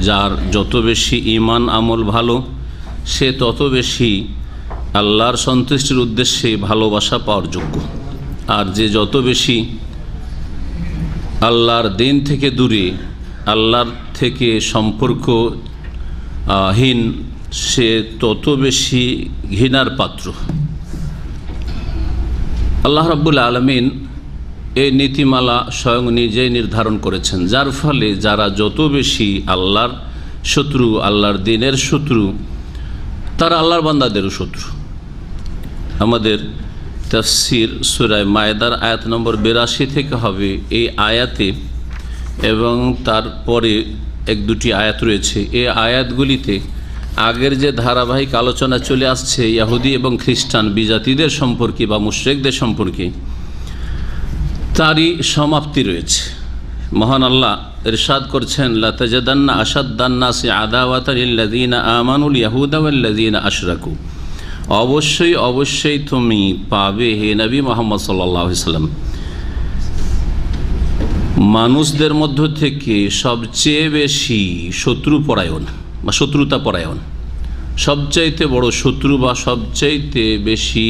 যার যত বেশি ইমান আমল ভালো, সে তত বেশি আল্লাহর সন্তুষ্টির উদ্দেশ্যে ভালোবাসা পাওয়ার যোগ্য। আর যে যত বেশি আল্লাহর দিন থেকে দূরে, আল্লাহর থেকে সম্পর্ক হীন সে তত বেশি ঘৃণার পাত্র। আল্লাহ রাব্বুল আলমিন এই নীতিমালা স্বয়ং নিজেই নির্ধারণ করেছেন। যার ফলে যারা যত বেশি আল্লাহর শত্রু, আল্লাহর দিনের শত্রু, তারা আল্লাহর বান্দাদেরও শত্রু। আমাদের তফসির সুরায় মায়দার আয়াত নম্বর বিরাশি থেকে হবে এই আয়াতে এবং তারপরে এক দুটি আয়াত রয়েছে। এই আয়াতগুলিতে আগের যে ধারাবাহিক আলোচনা চলে আসছে, ইয়াহুদি এবং খ্রিস্টান বিজাতিদের সম্পর্কে বা মুশ্রেকদের সম্পর্কে তারই সমাপ্তি রয়েছে। মহান আল্লাহ ইরশাদ করছেন লতাজাদান্না আসাদ্দান্না সে আদাওয়াতাল্লাদিনা আমানুল ইয়াহুদাউল্লাদিনা আশরাকু। অবশ্যই অবশ্যই তুমি পাবে হে নবী মোহাম্মদ সাল্লাহ সাল্লাম। মানুষদের মধ্য থেকে সবচেয়ে বেশি শত্রু পরায়ণ বা শত্রুতা পরায়ণ, সবচাইতে বড় শত্রু বা সবচাইতে বেশি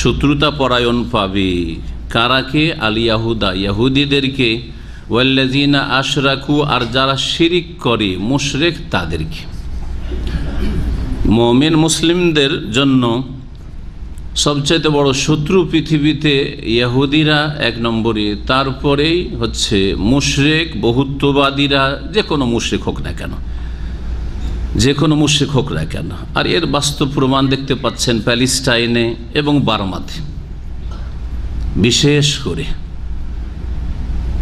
শত্রুতা পরায়ণ পাবে কারাকে আল ইয়াহুদা। ইয়াহুদিদেরকে ওয়াল্লাজিনা আশরাকু, আর যারা শিরিক করে, মুশরেক তাদেরকে। মমিন মুসলিমদের জন্য সবচাইতে বড় শত্রু পৃথিবীতে ইহুদিরা এক নম্বরে। তারপরেই হচ্ছে মুশরেক, বহুত্ববাদীরা, যে কোনো মুশরেক হোক না কেন। যে কোনো মুশরেক হোক না কেন। আর এর বাস্তব প্রমাণ দেখতে পাচ্ছেন প্যালিস্টাইনে এবং বার্মাতে। বিশেষ করে।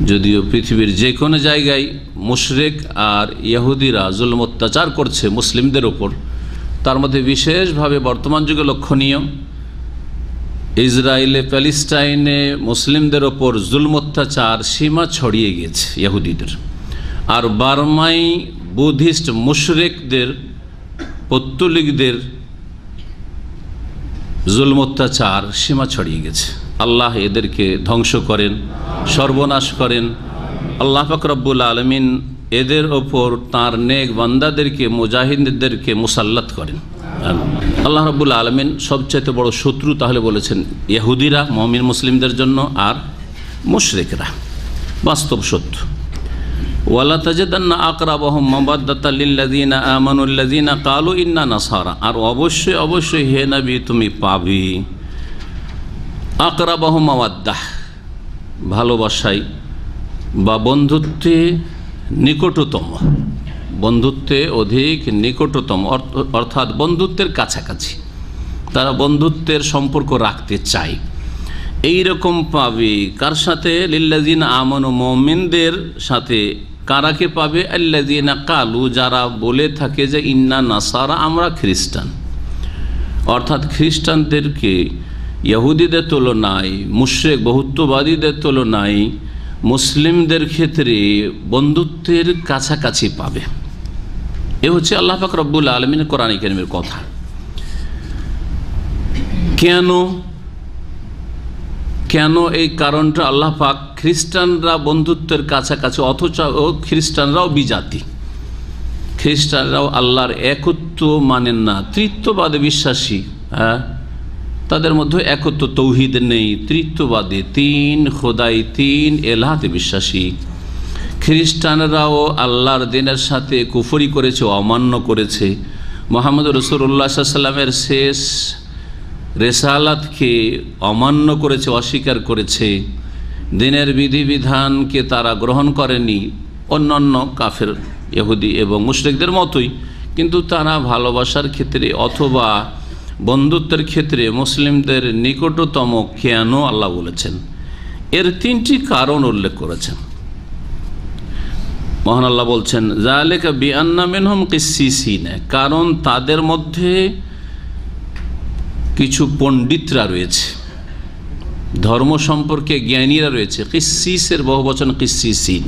যদিও পৃথিবীর যে কোনো জায়গায় মুশরেক আর ইহুদিরা জুলম অত্যাচার করছে মুসলিমদের ওপর তার মধ্যে বিশেষভাবে বর্তমান যুগে লক্ষণীয়, ইসরায়েলে, প্যালিস্টাইনে মুসলিমদের ওপর জুলম অত্যাচার সীমা ছড়িয়ে গেছে ইহুদিদের। আর বার্মাই বুদ্ধিস্ট মুশরেকদের, পত্তলিকদের জুলম অত্যাচার সীমা ছড়িয়ে গেছে। আল্লাহ এদেরকে ধ্বংস করেন, সর্বনাশ করেন। আল্লাহ ফকরব্বুল আলমিন এদের ওপর তার নেক বান্দাদেরকে, মুজাহিদদেরকে মুসাল্লাত করেন। আল্লাহ রব্বুল আলমিন সবচাইতে বড় শত্রু তাহলে বলেছেন ইহুদিরা, মমিন মুসলিমদের জন্য, আর মুশরেকরা। বাস্তব সত্য। ওয়ালা তাজেদান্না আকরাবহম মাবাদ্দাতাল্লিল্লাদিনা আমানুল্লাদিনা কালু ইন্না নাসারা। আর অবশ্যই অবশ্যই হে নবী, তুমি পাবি আকরাবহম মাওয়াদ্দাহ ভালোবাসাই বা বন্ধুত্বে নিকটতম। বন্ধুত্বে অধিক নিকটতম, অর্থ- অর্থাৎ বন্ধুত্বের কাছাকাছি। তারা বন্ধুত্বের সম্পর্ক রাখতে চায়। এই রকম পাবে, কার সাথে? লিল্লাদিন আমন মমিনদের সাথে। কারাকে পাবে? আল্লাদিনা কালু, যারা বলে থাকে যে, ইন্না নাসারা, আমরা খ্রিস্টান। অর্থাৎ খ্রিস্টানদেরকে ইহুদিদের তুলনায়, মুশ্রেক বহুত্ববাদীদের তুলনায় মুসলিমদের ক্ষেত্রে বন্ধুত্বের কাছাকাছি পাবে। এ হচ্ছে আল্লাহ পাক রব্বুল আলমিনের কোরআন কেরিমের কথা। কেন কেন এই কারণটা আল্লাহ পাক খ্রিস্টানরা বন্ধুত্বের কাছাকাছি, অথচ ও খ্রিস্টানরাও বিজাতি। খ্রিস্টানরাও আল্লাহর একত্ব মানেন না, তৃত্ববাদে বিশ্বাসী হ্যাঁ? তাদের মধ্যে একত্র তৌহিদ নেই, তৃত্ববাদে তিন, খোদাই তিন, এলাহাতে বিশ্বাসী। খ্রিস্টানরাও আল্লাহর দিনের সাথে কুফরি করেছে, অমান্য করেছে। মোহাম্মদ রসুল্লাহ সাল্লামের শেষ রেসালাতকে অমান্য করেছে, অস্বীকার করেছে। দিনের বিধিবিধানকে তারা গ্রহণ করেনি, অন্যান্য কাফের, ইহুদি এবং মুশরিকদের মতোই। কিন্তু তারা ভালোবাসার ক্ষেত্রে অথবা বন্ধুত্বের ক্ষেত্রে মুসলিমদের নিকটতম কেন আল্লাহ বলেছেন? এর তিনটি কারণ উল্লেখ করেছেন। মহান আল্লাহ বলছেন জালেকা বিআন্না মিনহুম কিসিসিনে কারণ তাদের মধ্যে কিছু পণ্ডিতরা রয়েছে, ধর্ম সম্পর্কে জ্ঞানীরা রয়েছে। কিসিসের বহু বচন কিসিসিন।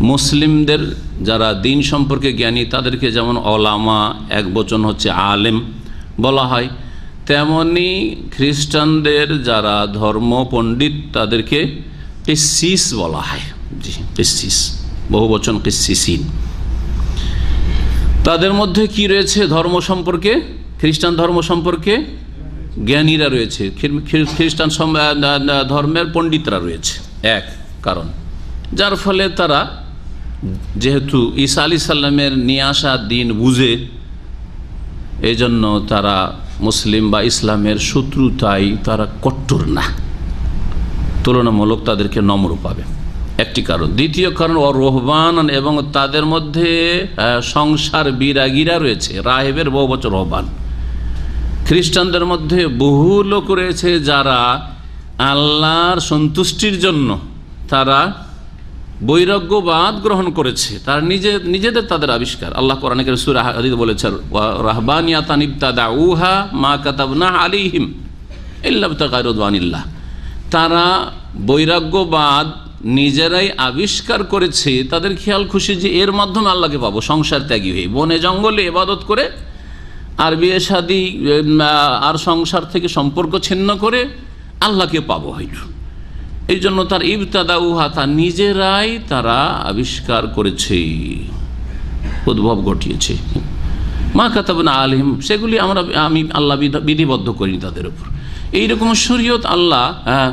মুসলিমদের যারা দিন সম্পর্কে জ্ঞানী, তাদেরকে যেমন অলামা এক বচন হচ্ছে আলেম বলা হয়। তেমনি খ্রিস্টানদের যারা ধর্ম পণ্ডিত তাদেরকে কিসিস বলা হয়। জি বহু বচন কিসিসিন। তাদের মধ্যে কি রয়েছে ধর্ম সম্পর্কে? খ্রিস্টান ধর্ম সম্পর্কে জ্ঞানীরা রয়েছে। খ্রি- খ্রি- খ্রিস্টান ধর্মের পণ্ডিতরা রয়েছে। এক, কারণ। যার ফলে তারা যেহেতু ঈসা আলি সাল্লামের নিয়ে আসা দিন বুঝে এই জন্য তারা মুসলিম বা ইসলামের শত্রুতাই তারা কট্টর না। তুলনামূলক তাদেরকে নম্র পাবে। একটি কারণ। দ্বিতীয় কারণ ও রোহবান এবং তাদের মধ্যে সংসার বিরাগীরা রয়েছে। রাহেবের বহু বছর রহবান। খ্রিস্টানদের মধ্যে বহু লোক রয়েছে যারা আল্লাহর সন্তুষ্টির জন্য তারা বৈরাগ্যবাদ গ্রহণ করেছে। তারা নিজে, নিজেদের তাদের আবিষ্কার। আল্লাহ কোরআনে সুর হাদিদ বলেছেন উহা মা আলিহিম তারা বৈরাগ্যবাদ নিজেরাই আবিষ্কার করেছে। তাদের খেয়াল খুশি যে এর মাধ্যমে আল্লাহকে পাবো। সংসার ত্যাগী হয়ে, বনে জঙ্গলে এবাদত করে আর বিয়ে শাদি আর সংসার থেকে সম্পর্ক ছিন্ন করে আল্লাহকে পাবো হয়তো এই জন্য তার ইবতাদা উহা তা নিজেরাই তারা আবিষ্কার করেছে উদ্ভব ঘটিয়েছে। মা কাতাবনা আলিম সেগুলি আমরা আমি আল্লাহ বিধিবদ্ধ করিনি তাদের উপর। এইরকম শরীয়ত আল্লাহ হ্যাঁ,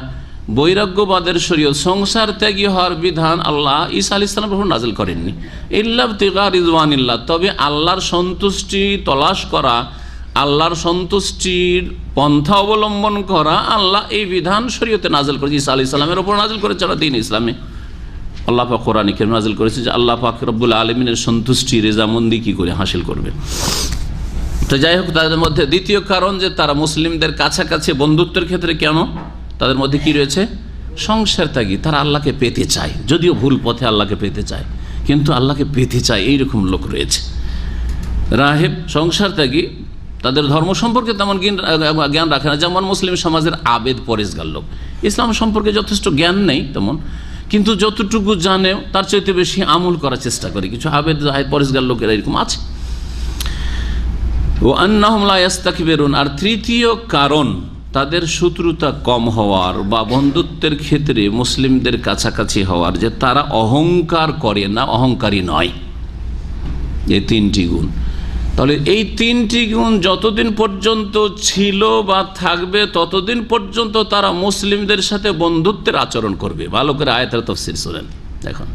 বৈরাগ্যবাদের শরীয়ত সংসার ত্যাগী হওয়ার বিধান আল্লাহ ঈসা আলি ইসলামের উপর নাজিল করেননি। ইল্লাব তিগা রিজওয়ানিল্লাহ তবে আল্লাহর সন্তুষ্টি তলাশ করা আল্লাহর সন্তুষ্টির পন্থা অবলম্বন করা আল্লাহ এই বিধান শরীয়তে নাজিল করেছে। ঈসা আলি ইসলামের ওপর নাজল করেছে ওরা দিন ইসলামে। আল্লাহ পাক কোরআন কেন নাজিল করেছে যে আল্লাহ পাক রব্বুল আলমিনের সন্তুষ্টি, রেজামন্দি কী করে হাসিল করবে। তো যাই হোক, তাদের মধ্যে দ্বিতীয় কারণ যে তারা মুসলিমদের কাছাকাছি বন্ধুত্বের ক্ষেত্রে কেন? তাদের মধ্যে কি রয়েছে? সংসার ত্যাগী তারা আল্লাহকে পেতে চায়। যদিও ভুল পথে আল্লাহকে পেতে চায়, কিন্তু আল্লাহকে পেতে চায় এইরকম লোক রয়েছে। রাহেব সংসার ত্যাগী তাদের ধর্ম সম্পর্কে তেমন জ্ঞান- রাখে না। যেমন মুসলিম সমাজের আবেদ পরেশগার লোক। ইসলাম সম্পর্কে যথেষ্ট জ্ঞান নেই তেমন। কিন্তু যতটুকু জানে, তার চাইতে বেশি আমল করার চেষ্টা করে। কিছু আবেদ পরেশগার লোকেরা এরকম আছে। ও আন্নাহমলাস্তাকিবেরুন আর তৃতীয় কারণ, তাদের শত্রুতা কম হওয়ার বা বন্ধুত্বের ক্ষেত্রে মুসলিমদের কাছাকাছি হওয়ার, যে তারা অহংকার করে না, অহংকারী নয়। এই তিনটি গুণ। তাহলে এই তিনটি গুণ যতদিন পর্যন্ত ছিল বা থাকবে, ততদিন পর্যন্ত তারা মুসলিমদের সাথে বন্ধুত্বের আচরণ করবে। ভালো করে আয়তের তফসির শোনেন, দেখুন।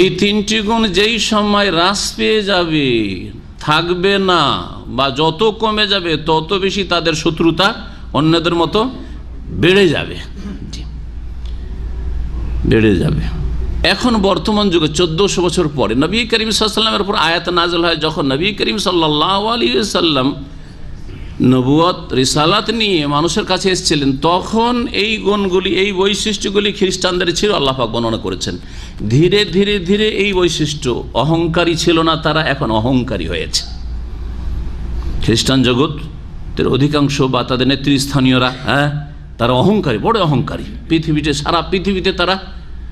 এই তিনটি গুণ যেই সময় হ্রাস পেয়ে যাবে, থাকবে না বা যত কমে যাবে, তত বেশি তাদের শত্রুতা অন্যদের মতো বেড়ে যাবে। বেড়ে যাবে। এখন বর্তমান যুগে চোদ্দশো বছর পরে নবী করিম সাল্লামের উপর আয়াত নাজল হয় যখন নবী করিম সাল্লাহ আলী সাল্লাম নবুয়ত রিসালাত নিয়ে মানুষের কাছে এসেছিলেন, তখন এই গুণগুলি, এই বৈশিষ্ট্যগুলি খ্রিস্টানদের ছিল, আল্লাহ পাক বর্ণনা করেছেন। ধীরে ধীরে ধীরে এই বৈশিষ্ট্য অহংকারী ছিল না, তারা এখন অহংকারী হয়েছে। খ্রিস্টান জগতের অধিকাংশ বা তাদের নেতৃস্থানীয়রা হ্যাঁ তারা অহংকারী বড় অহংকারী। পৃথিবীতে, সারা পৃথিবীতে তারা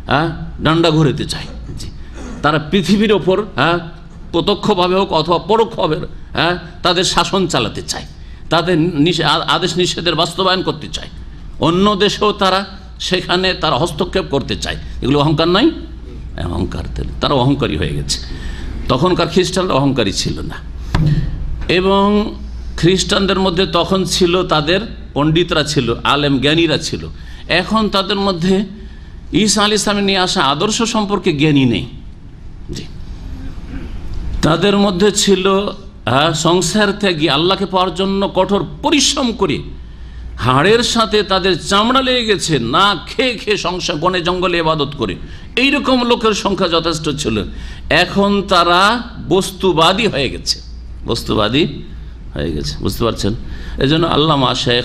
হ্যাঁ ডান্ডা ঘুরেতে চায় তারা পৃথিবীর ওপর হ্যাঁ প্রত্যক্ষভাবে হোক অথবা পরোক্ষভাবে হ্যাঁ তাদের শাসন চালাতে চায়। তাদের আদেশ নিষেধের বাস্তবায়ন করতে চায়। অন্য দেশেও তারা সেখানে তারা হস্তক্ষেপ করতে চায়। এগুলো অহংকার নাই অহংকার তারা অহংকারী হয়ে গেছে। তখনকার খ্রিস্টানরা অহংকারী ছিল না। এবং খ্রিস্টানদের মধ্যে তখন ছিল তাদের পণ্ডিতরা ছিল, আলেম জ্ঞানীরা ছিল। এখন তাদের মধ্যে ঈসা আল ইসলামে নিয়ে আসা আদর্শ সম্পর্কে জ্ঞানী নেই। তাদের মধ্যে ছিল সংসার ত্যাগী, আল্লাহকে পাওয়ার জন্য কঠোর পরিশ্রম করে, হাড়ের সাথে তাদের চামড়া লেগে গেছে, না খেয়ে খেয়ে সংসার, বনে জঙ্গলে এবাদত করে। এইরকম লোকের সংখ্যা যথেষ্ট ছিল। এখন তারা বস্তুবাদী হয়ে গেছে। বস্তুবাদী হয়ে গেছে। বুঝতে পারছেন? এই জন্য আল্লামা শেখ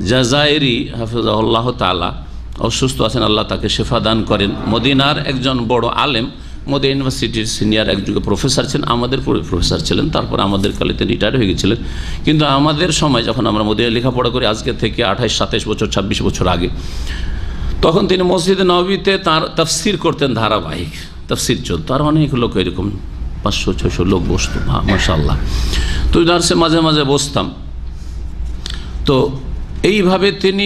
জাজাইরি হাফিজাল্লাহ তালা অসুস্থ আছেন, আল্লাহ তাকে শেফা দান করেন। মদিনার একজন বড় আলেম মোদী ইউনিভার্সিটির সিনিয়র এক যুগে প্রফেসর ছিলেন, আমাদের প্রফেসর ছিলেন, তারপর আমাদের কালে তিনি রিটায়ার হয়ে গেছিলেন। কিন্তু আমাদের সময় যখন আমরা মোদিনা লেখাপড়া করি, আজকে থেকে আঠাশ সাতাশ বছর, ছাব্বিশ বছর আগে, তখন তিনি মসজিদ নবীতে তার তফসির করতেন ধারাবাহিক, তফসির চলতো। আর অনেক লোক এরকম, পাঁচশো ছশো লোক বসতো মাসাল্লাহ তো দার্সে মাঝে মাঝে বসতাম। তো এইভাবে তিনি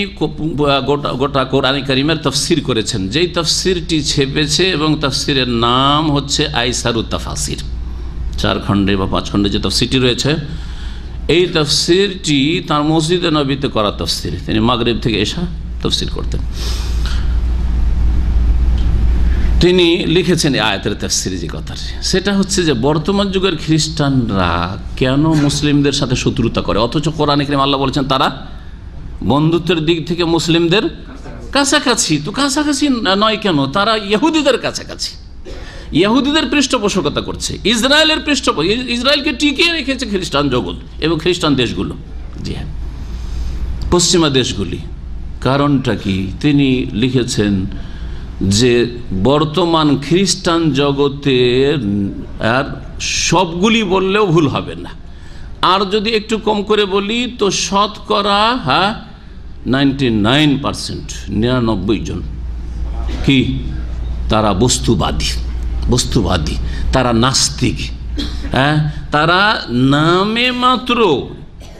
গোটা গোটা কোরআন করিমের তফসির করেছেন। যেই তফসিরটি ছেপেছে এবং তফসিরের নাম হচ্ছে আইসারু তাফাসির। চার খণ্ডে বা পাঁচ খণ্ডে যে তফসিরটি রয়েছে, এই তফসিরটি তার মসজিদে নবীতে করা তফসির। তিনি মাগরিব থেকে এসা তফসির করতেন। তিনি লিখেছেন আয়াতের তফসির যে কথাটি। সেটা হচ্ছে যে বর্তমান যুগের খ্রিস্টানরা কেন মুসলিমদের সাথে শত্রুতা করে? অথচ কোরআন করিম আল্লাহ বলেছেন, তারা বন্ধুত্বের দিক থেকে মুসলিমদের কাছাকাছি। তো কাছাকাছি নয় কেন? তারা ইহুদিদের কাছাকাছি। ইহুদিদের পৃষ্ঠপোষকতা করছে। ইসরায়েলের পৃষ্ঠপোষ ইসরায়েলকে টিকিয়ে রেখেছে খ্রিস্টান জগৎ এবং খ্রিস্টান দেশগুলো। জি হ্যাঁ। পশ্চিমা দেশগুলি। কারণটা কি? তিনি লিখেছেন যে বর্তমান খ্রিস্টান জগতের আর সবগুলি বললেও ভুল হবে না। আর যদি একটু কম করে বলি, তো শতকরা হ্যাঁ নাইনটি নাইন পারসেন্ট নিরানব্বই জন কি? তারা বস্তুবাদী বস্তুবাদী, তারা নাস্তিক হ্যাঁ? তারা নামে মাত্র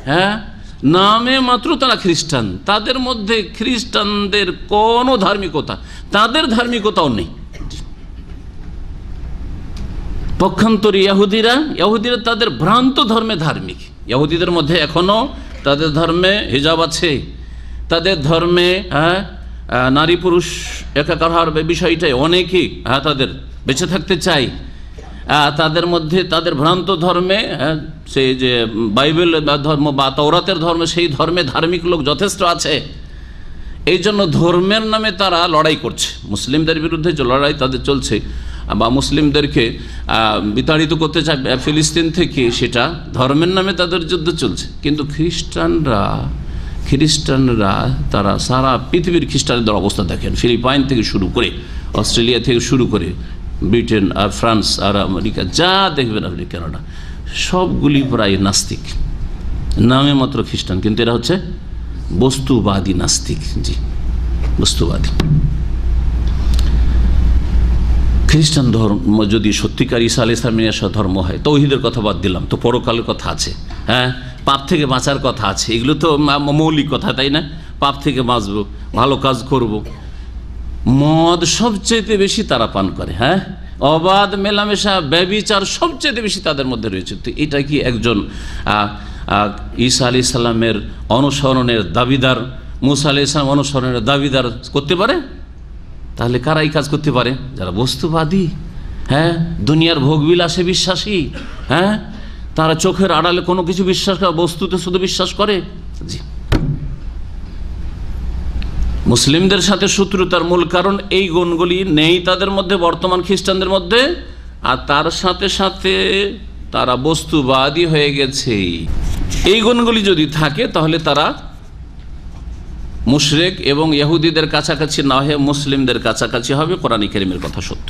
হ্যাঁ? নামে মাত্র তারা খ্রিস্টান। তাদের মধ্যে খ্রিস্টানদের কোনো ধার্মিকতা, তাদের ধার্মিকতাও নেই। পক্ষান্তরী ইয়াহুদিরা ইয়াহুদিরা তাদের ভ্রান্ত ধর্মে ধার্মিক। ইয়াহুদিদের মধ্যে এখনও তাদের ধর্মে হিজাব আছে। তাদের ধর্মে হ্যাঁ নারী পুরুষ একাকার হওয়ার বিষয়টাই অনেকেই হ্যাঁ তাদের বেঁচে থাকতে চাই। তাদের মধ্যে তাদের ভ্রান্ত ধর্মে হ্যাঁ, সেই যে বাইবেল ধর্ম বা তৌরাতের ধর্মে সেই ধর্মে ধার্মিক লোক যথেষ্ট আছে। এই জন্য ধর্মের নামে তারা লড়াই করছে। মুসলিমদের বিরুদ্ধে যে লড়াই তাদের চলছে বা মুসলিমদেরকে বিতাড়িত করতে চায় ফিলিস্তিন থেকে সেটা ধর্মের নামে তাদের যুদ্ধ চলছে। কিন্তু খ্রিস্টানরা খ্রিস্টানরা, তারা সারা পৃথিবীর খ্রিস্টানদের অবস্থা দেখেন। ফিলিপাইন থেকে শুরু করে, অস্ট্রেলিয়া থেকে শুরু করে, ব্রিটেন আর ফ্রান্স আর আমেরিকা, যা দেখবেন আপনি কানাডা সবগুলি প্রায় নাস্তিক। নামে মাত্র খ্রিস্টান, কিন্তু এরা হচ্ছে বস্তুবাদী নাস্তিক। জি, বস্তুবাদী। খ্রিস্টান ধর্ম, যদি সত্যিকার ঈসা আলি ধর্ম হয়, তৌহিদের কথা বাদ দিলাম, তো পরকালের কথা আছে। হ্যাঁ? পাপ থেকে বাঁচার কথা আছে। এগুলো তো মৌলিক কথা, তাই না? পাপ থেকে বাঁচবো, ভালো কাজ করব। মদ সবচেয়ে বেশি তারা পান করে হ্যাঁ? অবাধ, মেলামেশা, ব্যবিচার সবচেয়ে বেশি তাদের মধ্যে রয়েছে। তো এটা কি একজন ঈসা আলি সাল্লামের অনুসরণের দাবিদার? মুসা আলি ইসলাম অনুসরণের দাবিদার করতে পারে? তাহলে কারা এই কাজ করতে পারে? যারা বস্তুবাদী হ্যাঁ? দুনিয়ার ভোগবিলাসে বিশ্বাসী হ্যাঁ? তারা চোখের আড়ালে কোনো কিছু বিশ্বাস করে, বস্তুতে শুধু বিশ্বাস করে? জি। মুসলিমদের সাথে শত্রুতার মূল কারণ এই গুণগুলি নেই তাদের মধ্যে, বর্তমান খ্রিস্টানদের মধ্যে। আর তার সাথে সাথে তারা বস্তুবাদী হয়ে গেছে। এই গুণগুলি যদি থাকে, তাহলে তারা মুশরেক এবং ইহুদিদের কাছাকাছি না হয়ে মুসলিমদের কাছাকাছি হবে। কোরআন কেরিমের কথা সত্য।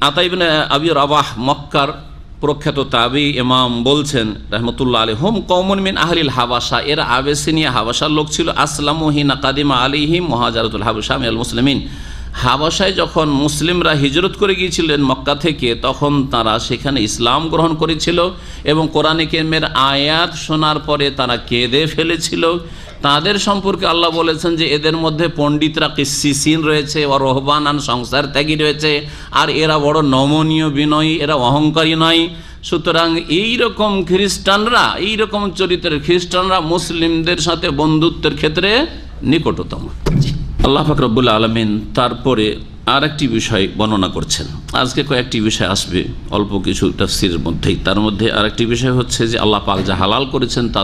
আতাইবিন আবি রাবাহ, মক্কার প্রখ্যাত তাবি ইমাম বলছেন, রহমতুল্লাহ আলী হোম কমন মিন আহলিল হাবাসা এরা আবেসিনিয়া হাবাসার লোক ছিল। আসলামহিনা কাদিমা আলিহিম মহাজারতুল হাবসা মিয়াল মুসলিমিন। হাবাসায় যখন মুসলিমরা হিজরত করে গিয়েছিলেন মক্কা থেকে, তখন তারা সেখানে ইসলাম গ্রহণ করেছিল এবং কোরআন কেমের আয়াত শোনার পরে তারা কেঁদে ফেলেছিল। তাদের সম্পর্কে আল্লাহ বলেছেন যে এদের মধ্যে পণ্ডিতরা কিসিসিন রয়েছে ও রহবানান সংসার ত্যাগী রয়েছে আর এরা বড় নমনীয় বিনয়ী এরা অহংকারী নয়। সুতরাং এই রকম খ্রিস্টানরা এইরকম চরিত্রের খ্রিস্টানরা মুসলিমদের সাথে বন্ধুত্বের ক্ষেত্রে নিকটতম। আল্লাহ ফাকরবুল্লা আলমিন তারপরে আর একটি বিষয় বর্ণনা করছেন। আজকে কয়েকটি বিষয় আসবে অল্প কিছু তফসিরের মধ্যেই। তার মধ্যে আরেকটি বিষয় হচ্ছে যে আল্লাহ পাক যা হালাল করেছেন তা